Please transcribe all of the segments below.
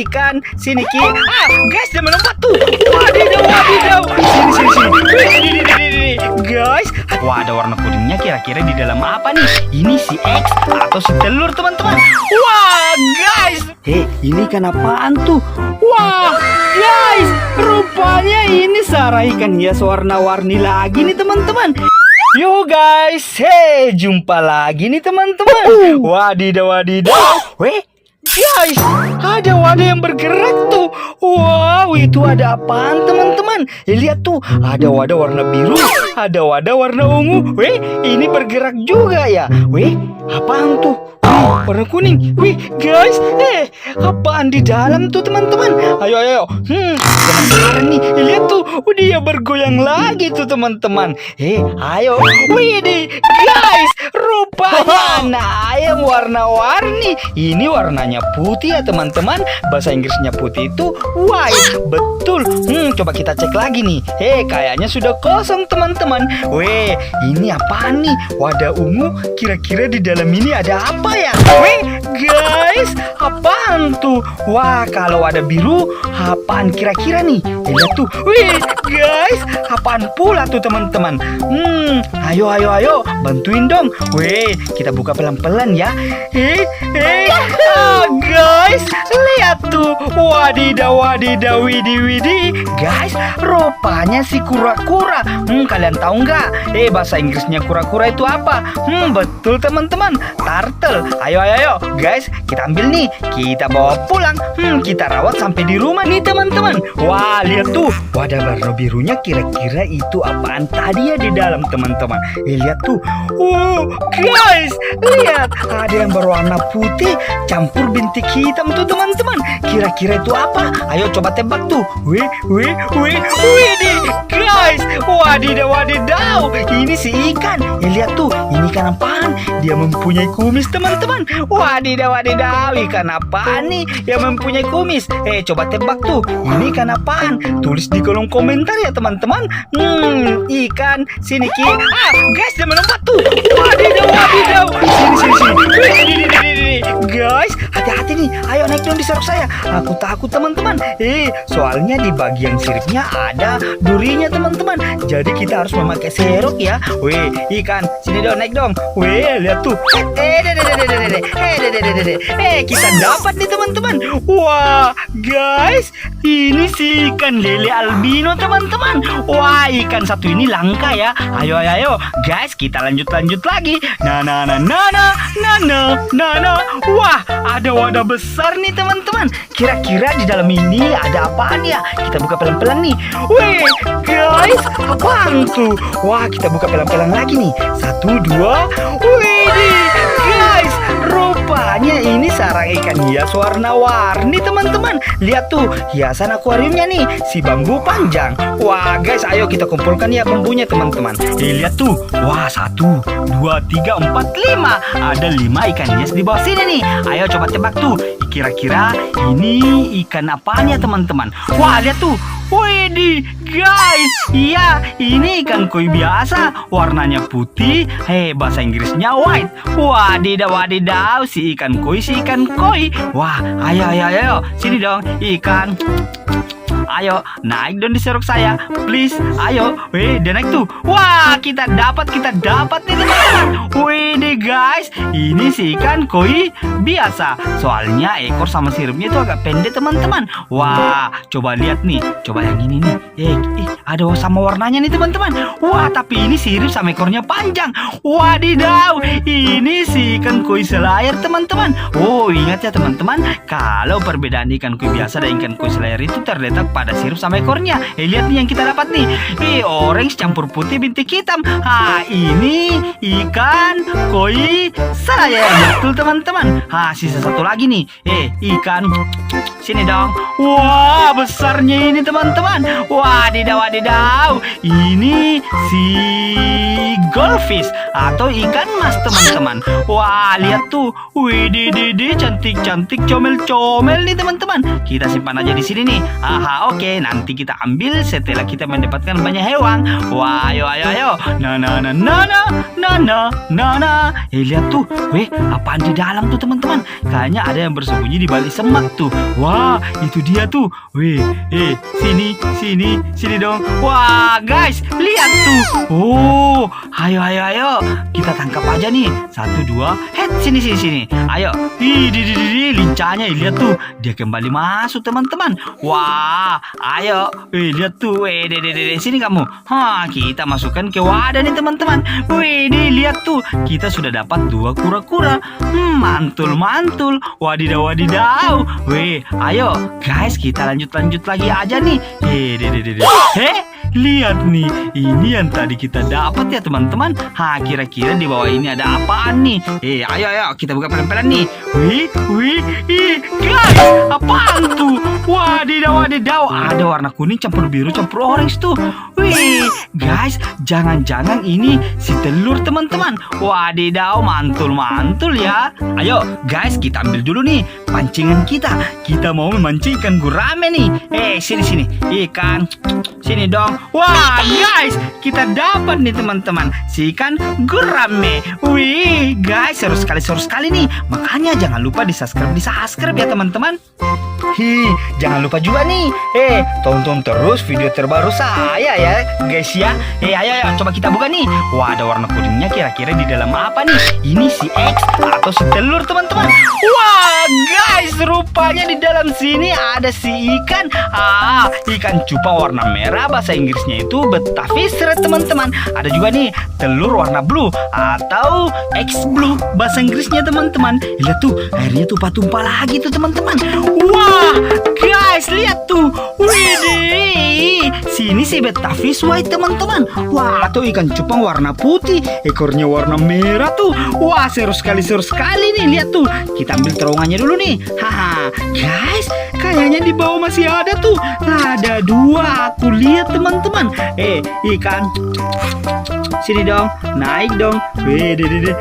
ikan, sini Ki. Ah, guys, dia melompat tuh. Wadidaw, wadidaw. Sini, sini, sini. Guys, wah ada warna kuningnya kira-kira di dalam apa nih? Ini si X atau si telur teman-teman? Wah, guys. Hei, ini kan apaan tuh? Wah, guys, rupanya ini sarah ikan hias warna-warni lagi nih teman-teman. Yo guys, hey jumpa lagi nih teman-teman. Wadidaw wadidaw. Weh, guys, ada wadah yang bergerak tuh. Wow, itu ada apaan teman-teman? Eh, lihat tuh, ada wadah warna biru, ada wadah warna ungu. Weh, ini bergerak juga ya. Weh, apaan tuh? Wih, warna kuning. Wih, guys, eh, apaan di dalam tuh teman-teman? Ayo, ayo. Hmm, penasaran nih. Eh, lihat tuh, oh, dia bergoyang lagi tuh teman-teman. Eh, ayo. Wih, deh, guys, rupanya anak ayam warna-warni. Ini warnanya putih ya teman-teman. Bahasa Inggrisnya putih itu white. Betul. Hmm, coba kita cek lagi nih. Hei, kayaknya sudah kosong teman-teman. Weh, ini apaan nih? Wadah ungu. Kira-kira di dalam ini ada apa ya? Weh, guys, apaan tuh? Wah, kalau ada biru, apaan kira-kira nih? Lihat tuh. Wih, guys, apaan pula tuh teman-teman? Hmm, ayo, ayo, ayo, bantuin dong. Weh, kita buka pelan-pelan ya. Eh, eh, ah, guys, lihat tuh. Wadidaw, wadidaw, widi, widi. Guys, rupanya si kura-kura. Hmm, kalian tahu nggak? Eh, bahasa Inggrisnya kura-kura itu apa? Hmm, betul teman-teman. Turtle. Ayo, ayo, ayo. Guys, kita ambil nih. Kita bawa pulang. Hmm, kita rawat sampai di rumah nih teman-teman. Wah, lihat tuh. Wadah warna birunya kira-kira itu apaan tadi ya di dalam teman-teman. Eh, lihat tuh. Oh, guys, lihat. Ada yang berwarna putih campur bintik hitam tuh teman-teman. Kira-kira itu apa? Ayo coba tebak tuh. Wih, wih, wih, wih nih. Guys, wadidaw, wadidaw. Ini si ikan. Eh, lihat tuh. Ini ikan apaan? Dia mempunyai kumis teman-teman. Wadidaw, wadidaw. Ikan apaan nih yang mempunyai kumis? Eh, coba tebak tuh. Ini ikan apaan? Tulis di kolom komentar ya teman-teman. Hmm, ikan sini Ki. Ah, guys, dia melompat tuh. Sini. Guys, hati-hati nih. Ayo naik dong di serok saya. Aku takut teman-teman. Eh, soalnya di bagian siripnya ada durinya teman-teman. Jadi kita harus memakai serok ya. Wih, ikan, sini dong naik dong. Wih, lihat tuh. Eh, deh, deh, deh, deh, deh, deh. Eh, deh, deh, deh, deh. Eh, kita dapat nih teman-teman. Wah, guys, ini si ikan lele albino teman-teman. Wah, ikan satu ini langka ya. Ayo, ayo, ayo. Guys, kita lanjut-lanjut lagi. Nah, nah, nah, nah, nah, nah, nah, nah, nah. Wah, ada wadah besar nih teman-teman. Kira-kira di dalam ini ada apaan ya? Kita buka pelan-pelan nih. Wih, guys, apaan tuh? Wah, kita buka pelan-pelan lagi nih. Satu, dua. Wih, ini sarang ikan hias warna-warni teman-teman. Lihat tuh, hiasan akuariumnya nih, si bambu panjang. Wah, guys, ayo kita kumpulkan ya bambunya teman-teman. Eh, lihat tuh, wah satu, dua, tiga, empat, lima. Ada lima ikan hias di bawah sini nih. Ayo coba tebak tuh. Kira-kira ini ikan apaan ya teman-teman? Wah, lihat tuh. Widih, guys, iya ini ikan koi biasa, warnanya putih, hei bahasa Inggrisnya white. Wadidaw, wadidaw, si ikan koi, si ikan koi. Wah, ayo, ayo, ayo, sini dong, ikan. Ayo, naik dong di serok saya, please. Ayo, wih, dia naik tuh. Wah, kita dapat, kita dapat nih teman-teman. Wih, deh guys, ini si ikan koi biasa. Soalnya ekor sama siripnya itu agak pendek teman-teman. Wah, coba lihat nih, coba yang ini nih. Eh, eh, ada sama warnanya nih teman-teman. Wah, tapi ini sirip sama ekornya panjang. Wadidaw, ini si ikan koi selayar teman-teman. Oh, ingat ya teman-teman, kalau perbedaan ikan koi biasa dan ikan koi selayar itu terletak pada sirip sama ekornya. Eh, lihat nih yang kita dapat nih. Eh, orange campur putih bintik hitam. Ah, ini ikan koi selayar. Betul teman-teman. Ah, sisa satu lagi nih. Eh, ikan Sini dong. Wah, besarnya ini teman-teman. Wadidaw, wadidaw. Ini si goldfish atau ikan mas teman-teman. Wah, lihat tuh. Widih, didi, cantik-cantik, comel-comel nih teman-teman. Kita simpan aja di sini nih. Aha, oke. Nanti kita ambil setelah kita mendapatkan banyak hewan. Wah, ayo, ayo, ayo. Nah, nah, nah, nah, nah, nah, nah, nah, nah. Eh, lihat tuh. Weh, apaan di dalam tuh teman-teman? Kayaknya ada yang bersembunyi di balik semak tuh. Wah, Wah, itu dia tuh. Wih, eh, sini, sini, sini dong. Wah, guys, lihat tuh. Oh, ayo, ayo, ayo. Kita tangkap aja nih. Satu, dua. Head, sini, sini, sini. Ayo. Ih, di, di, di, di, lincahnya. Lihat tuh. Dia kembali masuk, teman-teman. Wah, ayo. Wih, lihat tuh. Wih, de, de, de. sini kamu. Hah, kita masukkan ke wadah nih, teman-teman. Wih, nih, lihat tuh. Kita sudah dapat dua kura-kura. Hmm, mantul, mantul. Wadidaw, wadidaw. Wih, Ayo guys kita lanjut-lanjut lagi aja nih. Hehehe lihat nih. Ini yang tadi kita dapat ya teman-teman. Ha, kira-kira di bawah ini ada apaan nih? Eh, ayo, ayo kita buka pelan-pelan nih. Wih, wih, ih, guys, apaan tuh? Wadidaw, wadidaw. Ada warna kuning campur biru campur orange tuh. Wih, guys, jangan-jangan ini si telur teman-teman. Wadidaw, mantul-mantul ya. Ayo, guys, kita ambil dulu nih pancingan kita. Kita mau memancing ikan gurame nih. Eh, sini sini. Ikan. Sini dong. Wah, guys, kita dapat nih teman-teman. Si ikan gurame. Wih, guys, seru sekali seru sekali nih. Makanya jangan lupa di subscribe, di subscribe ya teman-teman. Hi, jangan lupa juga nih. Eh, tonton terus video terbaru saya ya, guys ya. Eh, ayo ayo coba kita buka nih. Wah, ada warna kuningnya kira-kira di dalam apa nih? Ini si X atau si telur, teman-teman. Wah, guys, rupanya di dalam sini ada si ikan. Ah, ikan cupang warna merah bahasa Inggrisnya itu Betavis teman-teman. Ada juga nih telur warna blue atau X blue bahasa Inggrisnya teman-teman. Lihat tuh, airnya tumpah-tumpah lagi tuh teman-teman. Wah, guys, lihat tuh. Widih, sini si Betavis white teman-teman. Wah, tuh ikan cupang warna putih, ekornya warna merah tuh. Wah, seru sekali, seru sekali nih. Lihat tuh, kita ambil terowongannya dulu nih. Haha, guys, kayaknya di bawah masih ada tuh. Ada dua, aku lihat teman-teman. Eh, ikan. Sini dong, naik dong. Wih, deh, deh.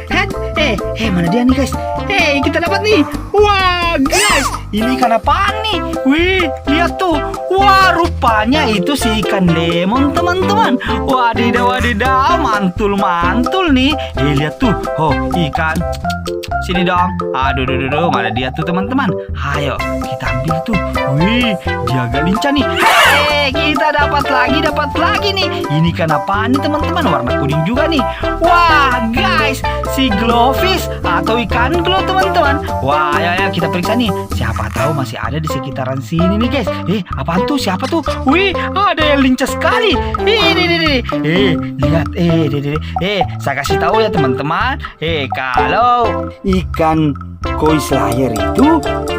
Eh, eh, mana dia nih guys? Eh, kita dapat nih. Wah, guys, ini ikan apaan nih? Wih, lihat tuh. Wah, rupanya itu si ikan lemon teman-teman. Wadidaw, wadidaw, mantul-mantul nih. Eh, lihat tuh. Oh, ikan. Sini dong. Aduh, aduh, aduh, mana dia tuh teman-teman? Ayo, kita ambil tuh. Wih, dia agak lincah nih. Hei, kita dapat lagi, dapat lagi nih. Ini kan apaan nih teman-teman? Warna kuning juga nih. Wah, guys, si glowfish atau ikan glow teman-teman. Wah, ayo, ayo kita periksa nih. Siapa tahu masih ada di sekitaran sini nih, guys. Eh, apaan tuh? Siapa tuh? Wih, ada yang lincah sekali. Eh, ini, ini, ini. Eh, lihat. Eh, ini, ini. Eh, saya kasih tahu ya teman-teman. Eh, kalau ikan koi slayer itu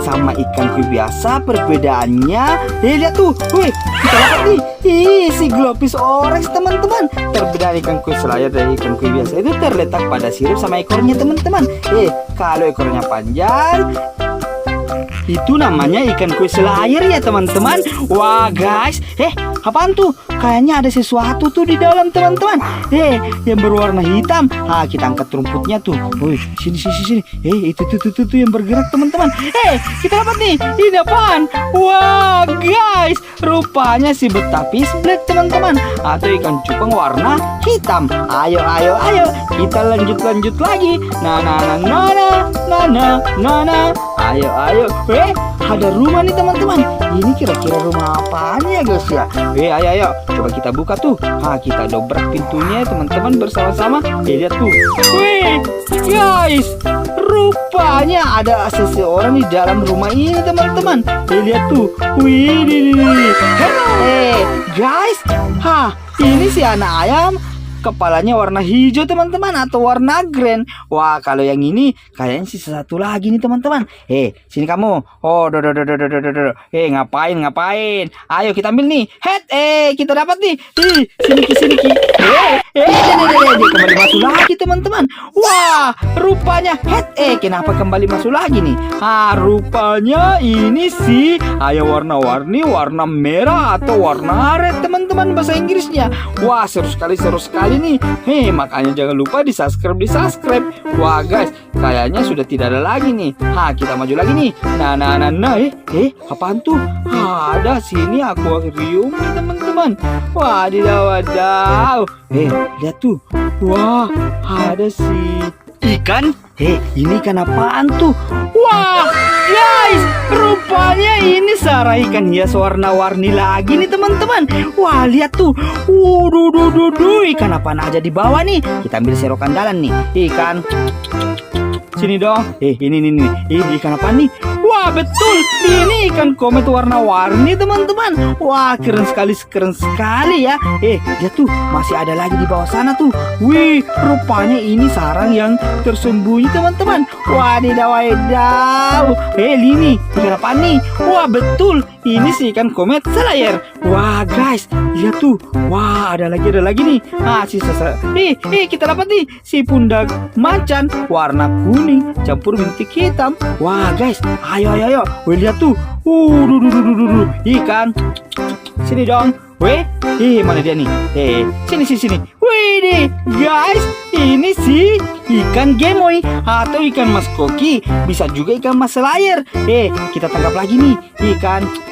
sama ikan koi biasa perbedaannya eh lihat tuh wih kita dapat nih ih si globis orange teman-teman perbedaan ikan koi slayer dari ikan koi biasa itu terletak pada sirup sama ekornya teman-teman eh follow করে না পান যায় Itu namanya ikan kuesela air ya teman-teman. Wah guys. Eh apaan tuh? Kayaknya ada sesuatu tuh di dalam teman-teman. Eh yang berwarna hitam. Ah kita angkat rumputnya tuh. Woi sini sini sini. Eh itu tuh tuh tuh, tuh yang bergerak teman-teman. Eh kita dapat nih. Ini apaan? Wah guys. Rupanya si betapis black teman-teman. Atau ikan cupang warna hitam. Ayo ayo ayo. Kita lanjut-lanjut lagi. Nah nah nah nah nah nah nah nah Ayo ayo eh ada rumah nih teman-teman. Ini kira-kira rumah apaan ya guys ya? Eh ayo ayo. Coba kita buka tuh. Ah kita dobrak pintunya teman-teman bersama-sama. Eh lihat tuh. Wih guys rupanya ada seseorang di dalam rumah ini teman-teman. Eh lihat tuh. Wih ini eh guys. Hah ini si anak ayam kepalanya warna hijau teman-teman atau warna green. Wah kalau yang ini kayaknya sih satu lagi nih teman-teman. Eh sini kamu. Oh do do do do do do do. Eh ngapain ngapain? Ayo kita ambil nih. Head eh kita dapat nih. Ih sini ki sini ki. Eh dia kembali masuk lagi teman-teman. Wah rupanya head eh kenapa kembali masuk lagi nih? Ah rupanya ini sih ayo warna-warni warna merah atau warna red teman-teman bahasa Inggrisnya. Wah seru sekali seru sekali kali nih. Hei, makanya jangan lupa di subscribe, di subscribe. Wah guys, kayaknya sudah tidak ada lagi nih. Ha, kita maju lagi nih. Nah, nah, nah, nah, eh, eh, apaan tuh? Ha, ada sini akuarium nih teman-teman. Wah, wadidaw, wadidaw. Eh, lihat tuh. Wah, ada si ikan. Eh, ini ikan apaan tuh? Wah, Guys, rupanya ini sarang ikan hias warna-warni lagi nih teman-teman. Wah, lihat tuh. Waduh, duh, duh, duh. Ikan apa aja di bawah nih. Kita ambil serokan dalam nih. Ikan. Sini dong. Eh, ini nih nih. Ini ikan apa nih? Wah, betul. Ini ikan komet warna-warni teman-teman. Wah, keren sekali, keren sekali ya. Eh, lihat tuh. Masih ada lagi di bawah sana tuh. Wih, rupanya ini sarang yang tersembunyi teman-teman. Wadidaw, wadidaw. Eh, ini ikan apa nih? Wah, betul. Ini sih ikan komet selayar. Wah, guys, lihat tuh. Wah, ada lagi, ada lagi nih. Ah, sisa. Eh, eh, kita dapat nih si pundak macan warna kuning campur bintik hitam. Wah, guys, ayo, ayo, ayo. Wih, lihat tuh. Uh, duh, duh, duh, duh, duh. Ikan. Sini dong. Weh, eh mana dia nih? Eh, sini sini sini. Wih deh, guys, ini sih ikan gemoy atau ikan mas koki, bisa juga ikan mas selayar. Eh, kita tangkap lagi nih ikan.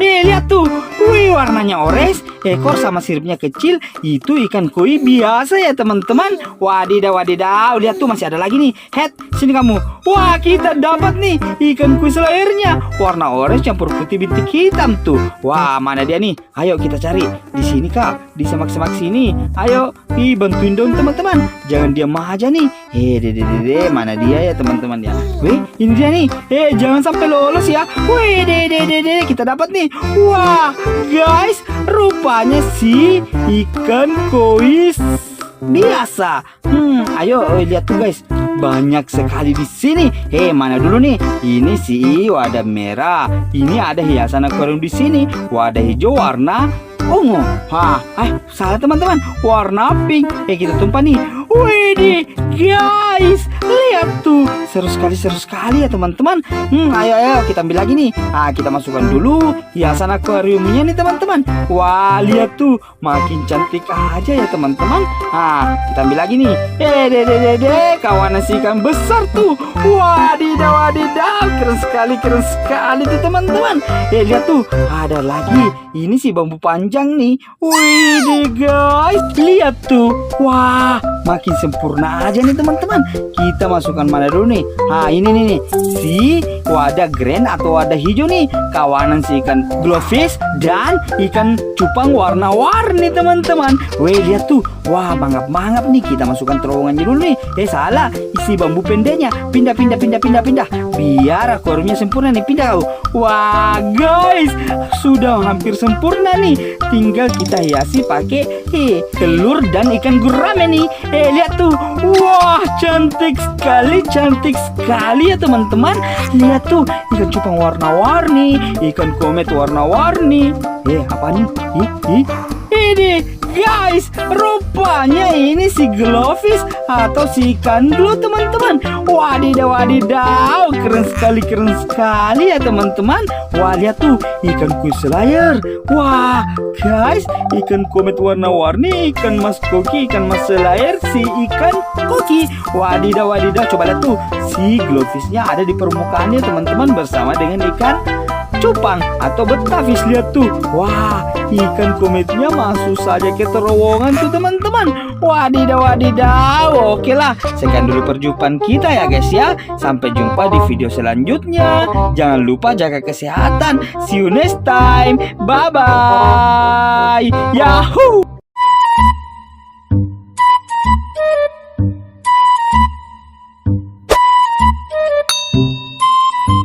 Eh, lihat tuh. Wih, warnanya orange, ekor sama siripnya kecil. Itu ikan koi biasa ya, teman-teman. Wadidaw, wadidaw. Lihat tuh masih ada lagi nih. Head, sini kamu. Wah, kita dapat nih ikan koi selayarnya. Warna orange campur putih bintik hitam tuh. Wah, mana dia nih? Ayo kita cari. Di sini, Kak. Di semak-semak sini. Ayo, ih bantuin dong teman-teman. Jangan diam aja nih. Eh, dede dede, mana dia ya teman-teman ya? Wih, ini dia nih. Eh, jangan sampai lolos ya. Wih, dede dede, kita dapat nih. Wah, guys, rupanya si ikan koi biasa. Hmm, ayo eh, lihat tuh guys. Banyak sekali di sini. Hei, mana dulu nih? Ini si wadah merah. Ini ada hiasan akuarium di sini. Wadah hijau warna ungu. Wah, eh salah teman-teman. Warna pink. Eh kita tumpah nih. Wih, guys, lihat tuh. Seru sekali, seru sekali ya teman-teman. Hmm, ayo ayo kita ambil lagi nih. Ah, kita masukkan dulu hiasan akuariumnya nih teman-teman. Wah, lihat tuh, makin cantik aja ya teman-teman. Ah, kita ambil lagi nih. Eh, deh deh deh deh, kawanan si ikan besar tuh. Wadidaw, wadidaw, keren sekali, keren sekali tuh teman-teman. Eh, lihat tuh, ada lagi. Ini si bambu panjang nih. Wih, guys, lihat tuh. Wah, makin sempurna aja nih teman-teman. Kita masukkan mana dulu nih? Ah, ini nih nih. Si wadah grand atau wadah hijau nih. Kawanan si ikan glowfish dan ikan cupang warna-warni teman-teman. Wih, lihat tuh. Wah, mangap-mangap nih. Kita masukkan terowongannya dulu nih. Eh, salah. Isi bambu pendeknya. Pindah, pindah, pindah, pindah, pindah. Biar akuariumnya sempurna nih. Pindah kau. Wah, guys. Sudah hampir sempurna nih. Tinggal kita hiasi pakai eh, telur dan ikan gurame nih. Eh, lihat tuh. Wah, cantik sekali, cantik sekali ya teman-teman. Lihat tuh, ikan cupang warna-warni, ikan komet warna-warni. Eh, apa nih? Ih, ih. Ini guys, rupanya ini si glowfish atau si ikan glue teman-teman. Wadidaw, wadidaw, keren sekali, keren sekali ya teman-teman. Wah lihat tuh ikan kuis selayar. Wah guys, ikan komet warna-warni, ikan mas koki, ikan mas selayar, si ikan koki. Wadidaw, wadidaw, coba lihat tuh si glowfishnya ada di permukaannya teman-teman bersama dengan ikan cupang atau betafish lihat tuh wah ikan kometnya masuk saja ke terowongan tuh teman-teman. Wadidaw wadidaw oke lah. Sekian dulu perjumpaan kita ya guys ya. Sampai jumpa di video selanjutnya. Jangan lupa jaga kesehatan. See you next time. Bye bye yahoo